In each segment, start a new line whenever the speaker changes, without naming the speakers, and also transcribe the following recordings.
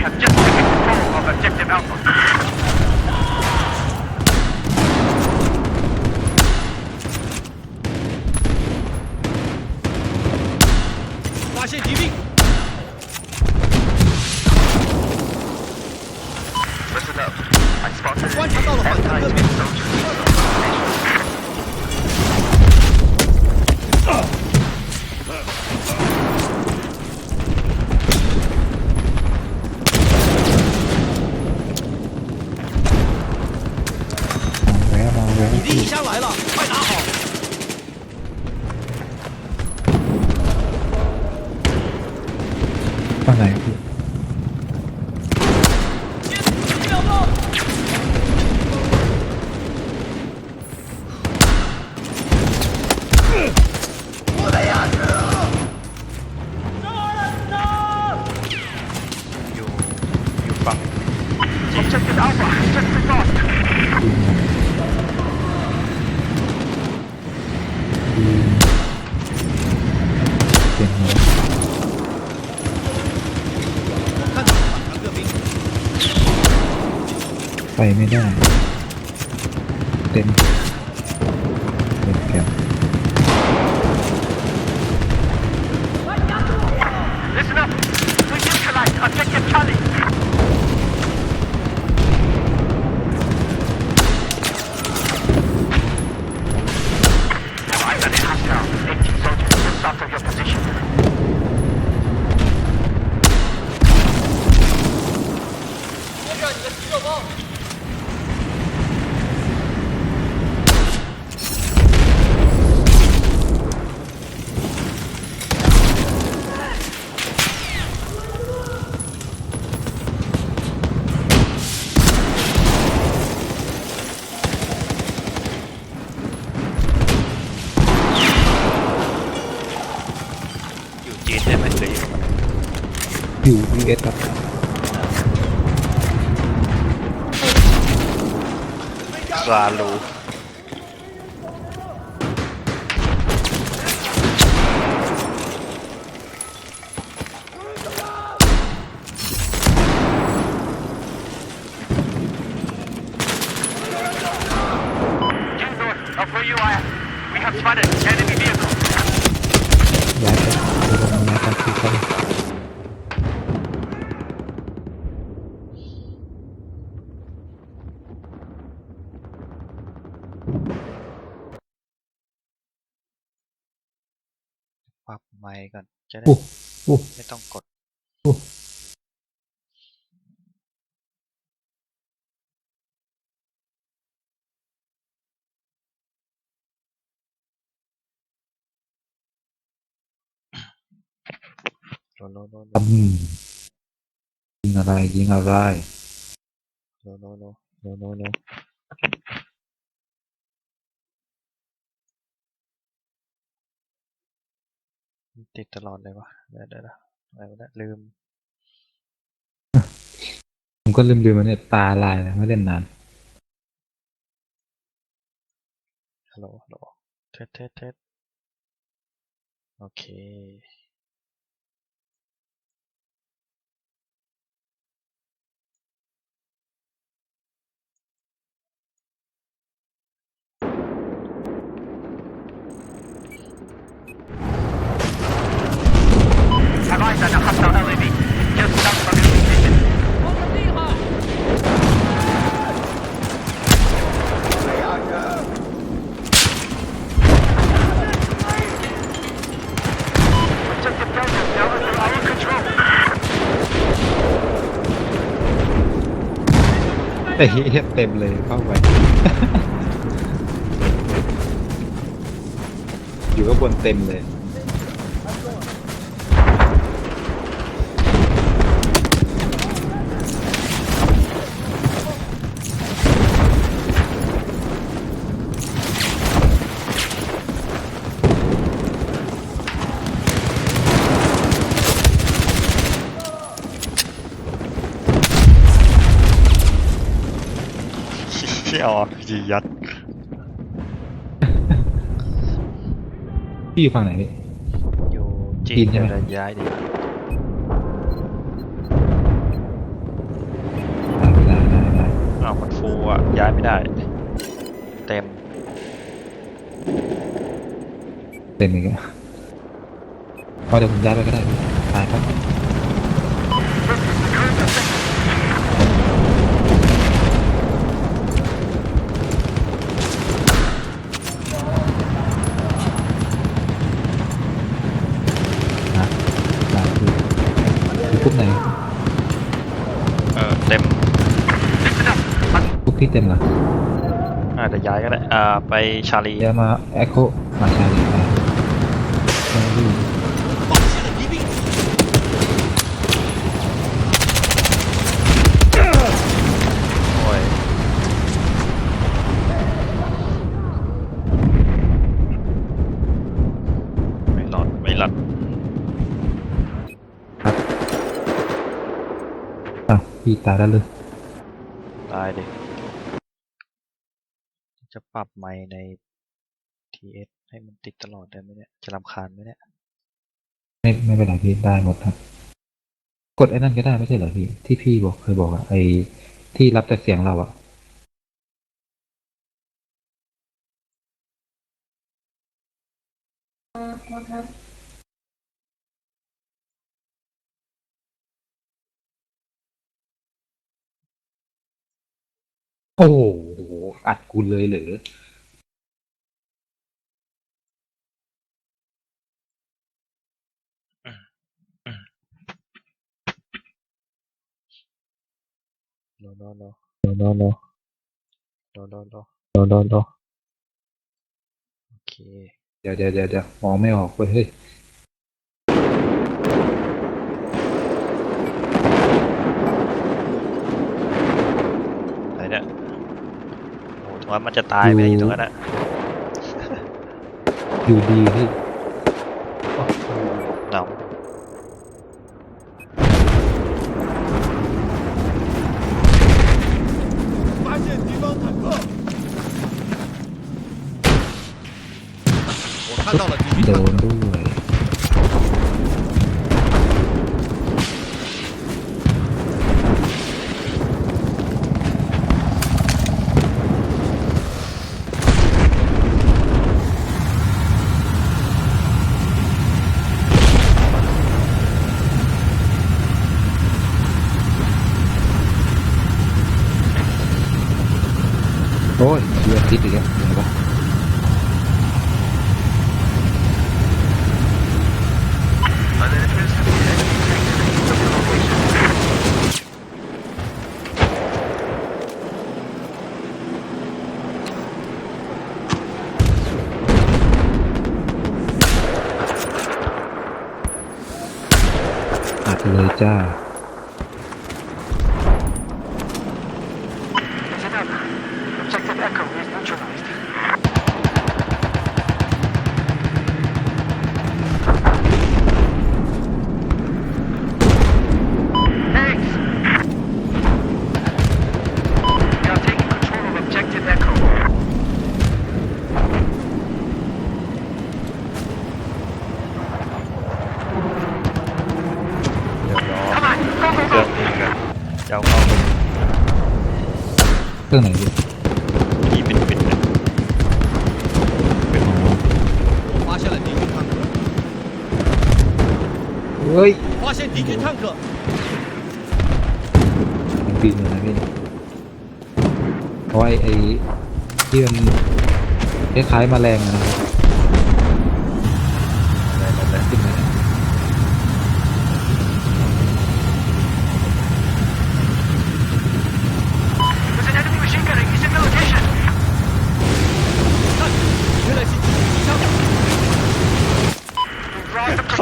have just taken control of Objective
Alpha. Watch it, ไปไม่ได้
ซาลู
Due north of where you are. We have spotted enemy vehicle.
ย้ายไปเดี๋ยวลงมาย้ายไปที่เขา
ปรับไมค์ ก่อน จะได้
อู้อู้
ไม่ต้องกด
อู้
โลโลโลโล
อืมยิงอะไรยิงอะไร
โลโลโลโลโลโล ติดตลอดเลยวะเดี๋ยวเดี๋ยวเดี๋ยวอะไรวะเนี่ยลืม
ผมก็ลืมลืมมันเนี่ยตาลายเลยไม่เล่นนาน
ฮัลโหลฮัลโหลเทสเทสเทสโอเค
Have eyes on a hostile LAV. Just south of your position.
แต่เฮียเต็มเลยเข้าไปอยู่ก็บนเต็มเลย
ที่อ๋อยียัด
พี่อยู่ฝั่งไหนพี่
อยู่จี
จี
น
นใช่ไหม
จะย้ายดี
ตามเวลา
อ้าวมันฟูอะ ย้ายไม่ได้ เต็ม
เต็มอีกแล้วเอาเดี๋ยวผมย้ายไปก็ได้พี่ตายครับ นะได้พี่อยู่กรุ๊ปไหน
เออ เต็ม
พี่เต็มละอา
จจะย้ายก็ได้อ่าไปชาลี
เะมาเอคโคมาชาลีไปไม่
หลอดไม่หลอด
อ่พี่ตายแล้เลย
ปรับไมค์ใน TS ให้มันติดตลอดได้ไหมเนี่ย จะรำคาญไหมเนี่ย
ไม่ไม่เป็นไรพี่ได้หมดครับ กดไอ้นั่นก็ได้ไม่ใช่เหรอพี่ ที่พี่บอกเคยบอกอะไอ้ที่รับแต่เสียงเราอะโอ้โห อัดกูเลยเหรือ
โนโนโนโนโนโนโนโนโนโนโนโนโอเค
เดี๋ยวเดี๋ยวเดี๋ยวเดี๋ยวมองไม่ออกเว้ยเฮ้ย
อะไรเนี่ยโอ้ถึง ว่ามันจะตายไปอยู่ตรงนั้นอะ
อยู่ดีพี่
เนา
โดน เจ้า
เข้าไป
เครื่องไหนพี่
ที่ปิดปิดเนี่ย
อ๋อ
我发现了敌军坦克，
เฮ้ย
发现敌军坦克，
มันปีนเลยนะพี่เพราะว่าไอ้ไอ้ที่มันคล้ายๆแมลงอะนะครับ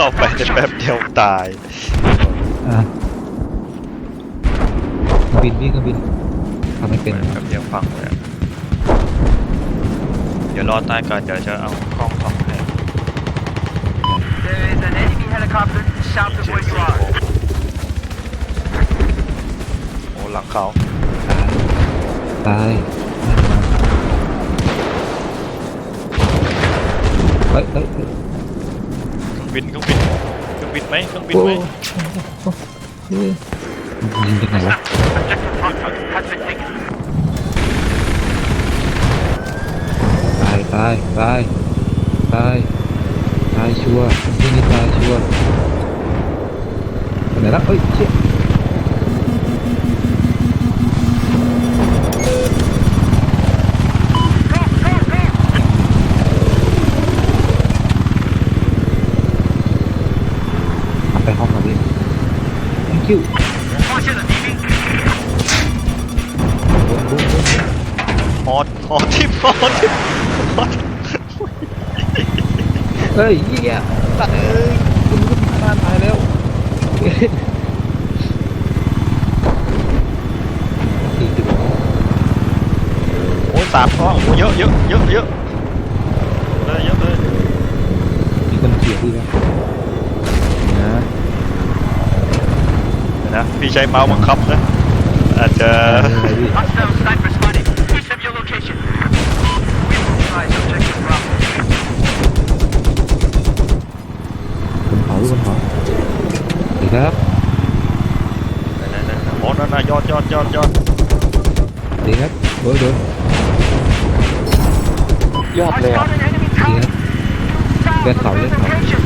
เข้า
ไป
objective
ในแป๊บ
Alpha.
เดียวตาย
อะเครื่องบินพี่เครื่องบินทำไม่เป็น
แป๊บเดียวฟังเลยอะเดี๋ยวรอตายก่อนเดี๋ยวจะเอากล้องส่องให้
There is an enemy helicopter south of
เจ็ด
where you
สี่
are.
โโอ้หลังเขา
ตายนั่นมาเฮ้ยเฮ้ยเฮ้ย
เครื่อง บินเครื่องบินไหมเครื่องบินไหม
ยิงจากไหนวะ
ตาย
ตายตายตายตายชัวร์ที่นี่ตายชัวร์ไไหนละเอ้ยเชี่ย เฮ้ยเหี้ยตัดเอ้ยคุณคุณขนาดตายแล้วสี่สิบ
โอ้ยสามข้อโอ้เยอะเยอะเยอะเยอะเลยเยอะเลย
มีคนเขียนดีแล้วนะ
เดี๋ยวนะพี่ใช้เมาส์บังคับนะอาจจะ
อะไรพี่
hostile sniper spotted. East of your location. We will neutralize objective Bravo.
บนเขาบนเขาดีครับ
ไหน ๆๆโอ้นั่นน่ะยอดยอดยอดยอด
ดีครับโดยโดย
ยอด
I
เลยอะ
spotted enemy
ดีครับ
tower.
เลือดเสาเลือดเสา
Location.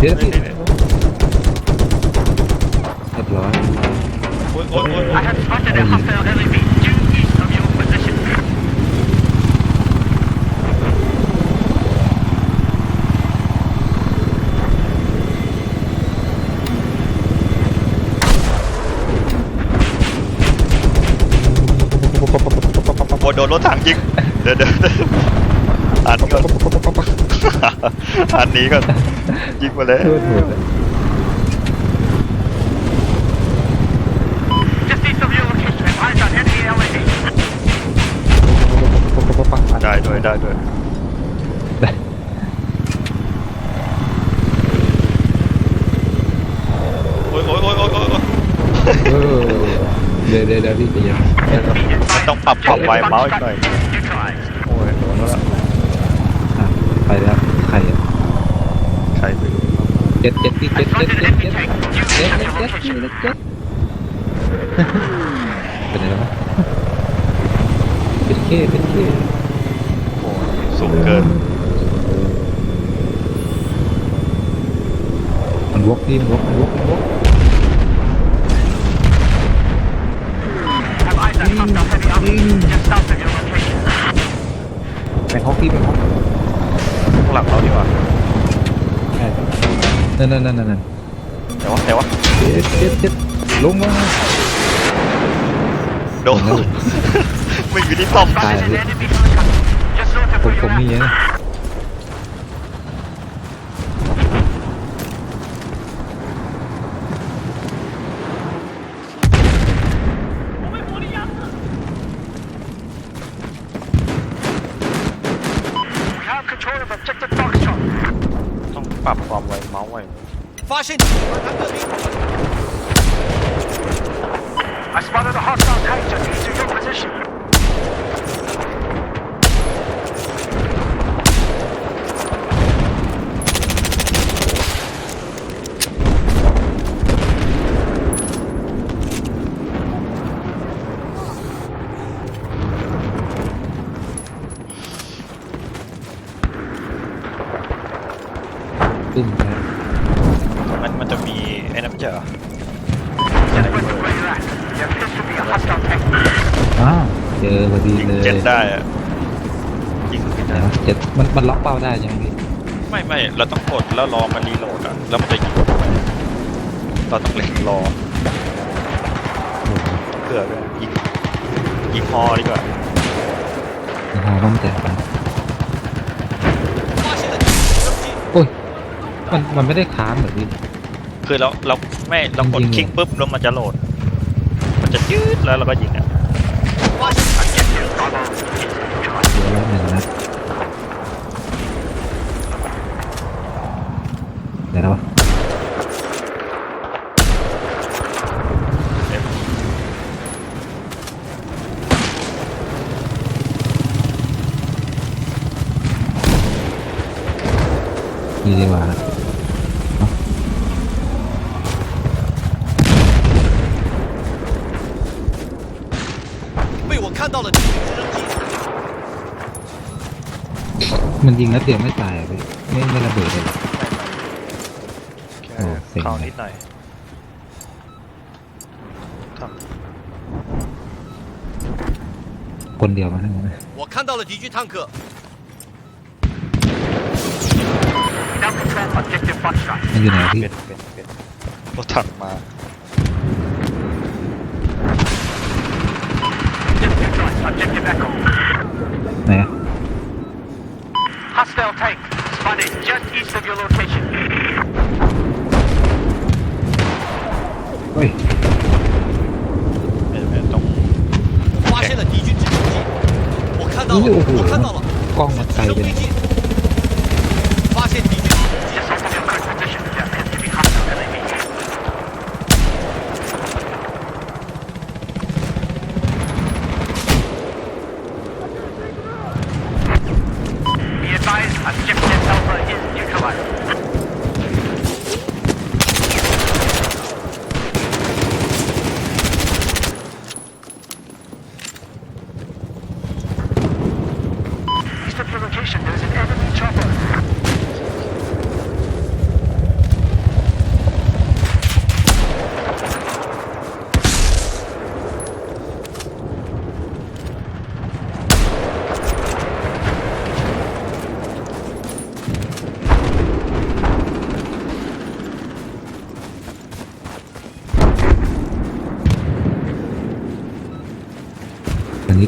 เดี๋ยวพี่
นี่
เรียบร้อย
โอ้ยโอ้ยโอ้ย
I have spotted a hostile enemy due east of your position.
โอ้ยโดนรถถังยิง เดี๋ยวเดี๋ยวเดี๋ยวอันก่อนอันนี้ก่อนยิงมาเลย
โทษโทษ
Just east of your location. Eyes on enemy LAV.
ได้ด้วยได้ด้วย
ได้
โอ้ยโอ้ยโอ้ยโอ้ยโอ้ย
เออเดี๋ยวเดี๋ยวเดี๋ยวพี่ใจเย็น
มันต้องปรับความไวเมาส์อีกหน่อยโอ้ยโดนแล้วล่ะ
อะไปแล้วใครอะ
ใครไปรู้
เจ็ดเจ็ดพี่เจ็ดเจ็ดเจ็ดเจ็ดเจ็ดเจ็ดเจ็ดเจ็ดเจ็ดเป็นไงวะเป็นเคเป็นเค
โอ้ยสูงเกิน
มันวกพี่มันวกมันวกมันวก
Have eyes on hostile heavy armor just south of your location.
เป็นฮอกพี่เป็นฮอก
ข้างหลังเราดีกว่า
ใช่ นั่นนั่นนั่นนั่น
แต่ว่าแต่ว่า
เจ็ดเจ็ดเจ็ดลงมา
โดนไม่มีที่ซ่อม
ตาย
Spotted
พี่
an enemy helicopter just north of
ผม
where
ผม
you're
มี
at.
นะ
ปรับความไวเมาส์ไว้
I spotted a hostile tank just east of your position.
จอ
พอดี
ยิง
เลย
เจ็ดได้อะยิงไม่
ได้เจ็ดมันมันล็อกเป้าได้ยังไมพี่
ไม่ไม่เราต้องกดแล้วรอมันรีโหลดอะแล้วมันจะยิงเราต้องเล่งรอเผื่อด้วยยิงยิงพอดีกว่า
นะฮะต้องแจกนะโอ้ยมันมันไม่ได้ค้างเหรอพี่
คือเราเราไม่เรากดคลิกปุ๊บแล้วมันจะโหลด มันจะยืดแล้วเราก็ยิงอะ
ลบหนึ่งนัดเดี๋ยวนะวะดีดีกว่า มันยิงนัดเดียวไม่ตายอะพี่ไม่ไม่ระเบิดเลยเหรอ
แค่
โอ้เซ็ง
เข้านิดหน่อยท
คนเดียวมาทั้งนั้นนะ
我看到了敌军坦克，
Now control objective Foxtrot.
มันอยู่ไหนอะ ำ พี่
เป็นเป็นเป็นรถถังมา
Hostile tank spotted just east of your location.
Oi. 没有没有动。我
发现了敌军制空机，我看到了，我看到了，
光我
带一点。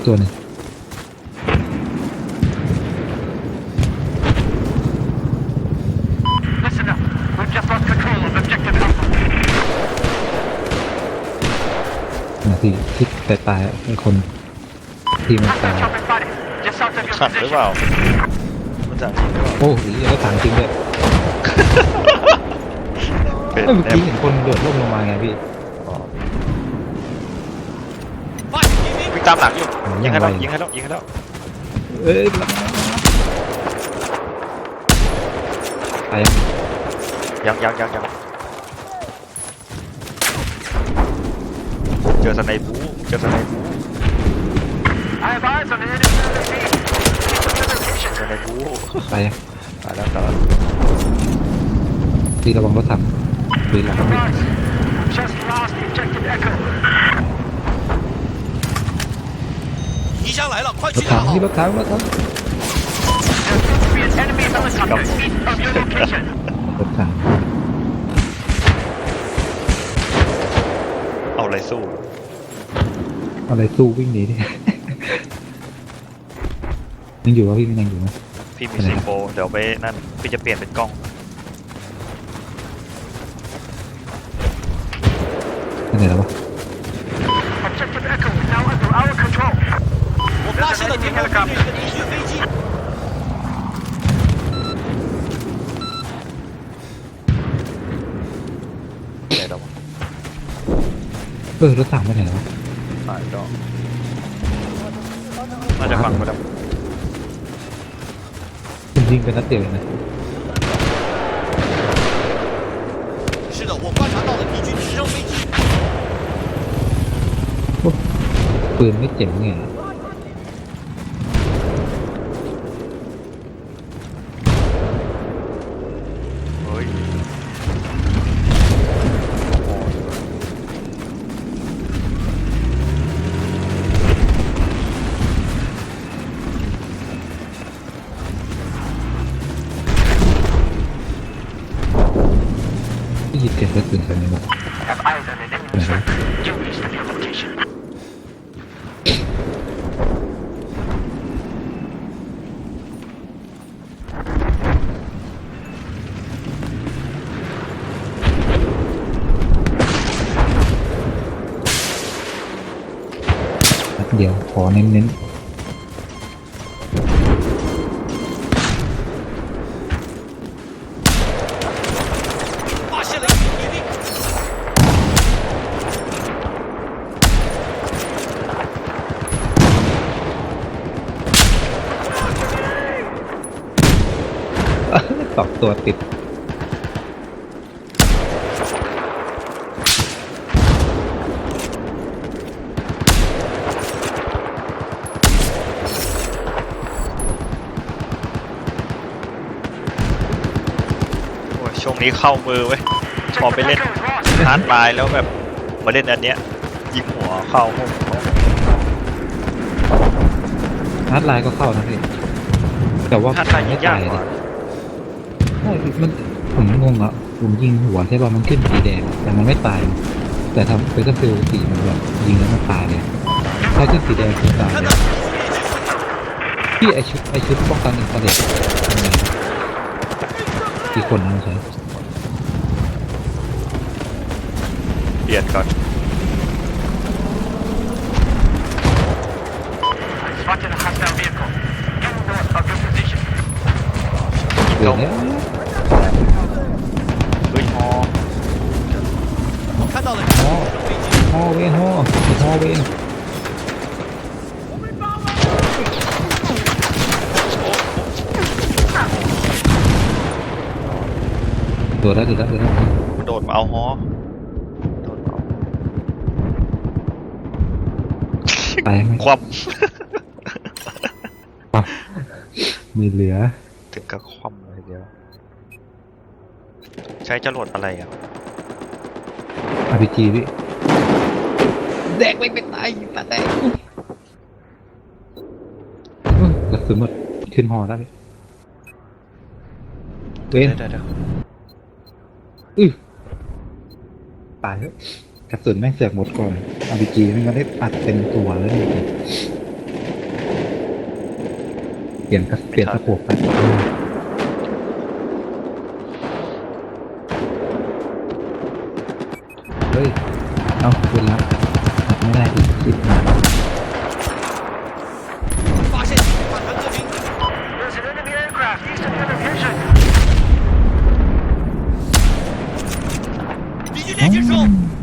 ตัวหนึง
Listen up. We've just lost control of objective Alpha.
นะที่ที่ตายตายๆอะไอ้คนที่มันตาย
Hostile chopper spotted. Just south of your
ถังหรือ
position.
เปล่ามันถังจริงหรือเปล่า
โอ้ยแล้วถังจริงด้วย
เป็น
เอ้ยเมื่อ
แอ
กี้
ม
เห็นคนโดดร่มลงมาไงพี่
ตามหลังอยู่
โอ้
ยิงให้แล้ว
ยังไว
ยิงให้แล้วยิงให้แล้ว
เอ้ยตายยัง
ยังยังยังยังเจอสไนบูเจอสไนบู
I have eyes on an enemy UAV. East of your location.
สไนบู
ตายยัง
ตายแล้วตายแล้ว
พี่ระวังรถถังปืนหลังพี่
Advised. Just lost objective Echo.
敌枪来了，快
ร
去
ถถั
打
ง
好
พี่！รถถังรถถัง
There seems to be an enemy helicopter east of your location.
รถถัง
เอาอะไรสู้
อะไรสู้วิ่งหนีดิ ยังอยู่วะพี่ยังอยู่ไหม
พี่มี
อะไร
ซี
นะ
โฟเดี๋ยวไปนั่นพี่จะเปลี่ยนเป็นกล้อง
ไปไหนแล้ววะ
我发现了前方飞着一个敌军飞机，
ไหนแล้ววะ
เออรถถังไปไหนแล้ววะ
ตายแล้วน่าจะฟังมาแล้ว
ผมยิงไปนัดเดียวเองนะ
是的，我观察到了敌军直升飞机，
ปืนไม่เจ๋งไง
เ เน้
นเสองตัวติด
นี้เข้ามือเว้ย
Check
Bỏ
the
bên lên.
Echo is lost.
ฮาร์ดไลน์แล้วแบบมาเล่นอันเนี้ยยิงหัวเข้าห้องเขา
ฮาร์ดไลน์ก็เข้านะพี่แต่ว่า
ฮาร์ดไลน์ยิ
ไม่
งยาก
ตาย
ก
เล
ว่า
ยใช่มันผมงงอะผมยิงหัวใช่ป่ะมันขึ้นสีแดงแต่มันไม่ตาย แต่ทำเฟสฟิลสีมันแบบยิงแล้วมันตายเลยถ้าขึ้นสีแดงคือตายเลยพี่ไอชุดไอชุดป้องกันอินฟราเรดทำไงกี่คนนะใช้
ลี่ยนก่อน
เดี๋ยวนะ
เฮ้ยฮอ
ฮอฮอเวนฮอฮอเวนตัวแล้วตัวแล้วตัวแล้ว
มันโดดมาเอาฮอ
ตายไหม
ความ
มีเหลือ
ถึงกับคว่ำเลยเดียว ใช้จรวดอะไรอะ
อาร์พีจีพี่แดกไม่เป็นตายตาแดกกระสุนหมดขึ้นหอได้พี่เว้น
เดี๋ยวเดี๋ยว
อื้อตายแล้วก ระสุนแม่งเสือกหมดก่อนอาร์พีจีม่งั้นได้ปัดเต็มตัวแล้วนี่เปลี่ยนกระเปลี่ยนตะโขบไปเฮ้ย เอาคุณรับอัดไม่ได้อีกสิบนาที
发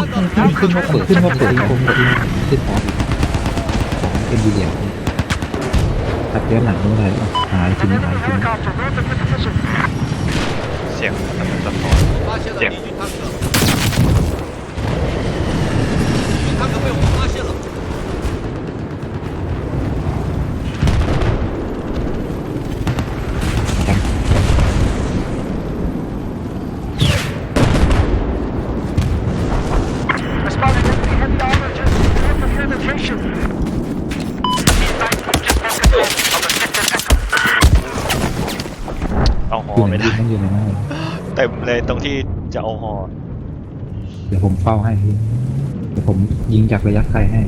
ขึ้นขึ้นขึ้นว่าเปิดขึ้นว่าเปิดขึ้นผมขึ้นขึ้นออกเป็นดีเดียวตัดเลี้ยหลังนู้นเลยหายทีนี้หายทีนี้
เสียงมันสะท้อนเสี
ยง ไหน
ไม่ได้
มันอยู่ในนั้นเลย
เต็มเลยตรงที่จะเอาฮอ
เดี๋ยวผมเฝ้าให้พี่เดี๋ยวผมยิงจากระยะไกลให้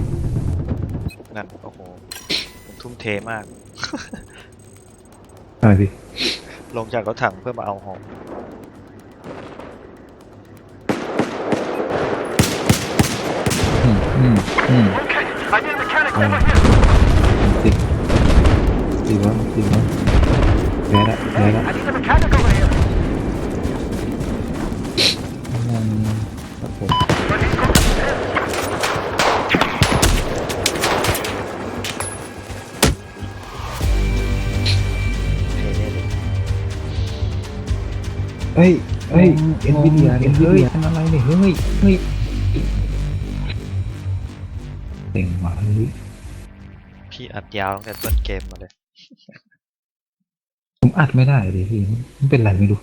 นั่นโอ้โหผมทุ่มเทมาก
อะไรพี่
ลงจากรถถังเพื่อมาเอาฮอ
อืมอืมอืม
Okay, I need a mechanic
Oh.
over here.
สิสิวะสิวะ แย่ละแย่
Hey,
ละ
I need a mechanic over here.
อืมครับผม
But he's got some
เทเนี่ยดิ
เฮ้ยเฮ้ยเอ็นวีเดียเอ็นวีเดียทำอะไรเนี่ยเฮ้ยเฮ้ยเต็งว่ะเฮ้ย
พี่อัดยาวตั้งแต่ต้นเกมมาเลย
ผม อัดไม่ได้เลยพี่มันเป็นไรไม่รู้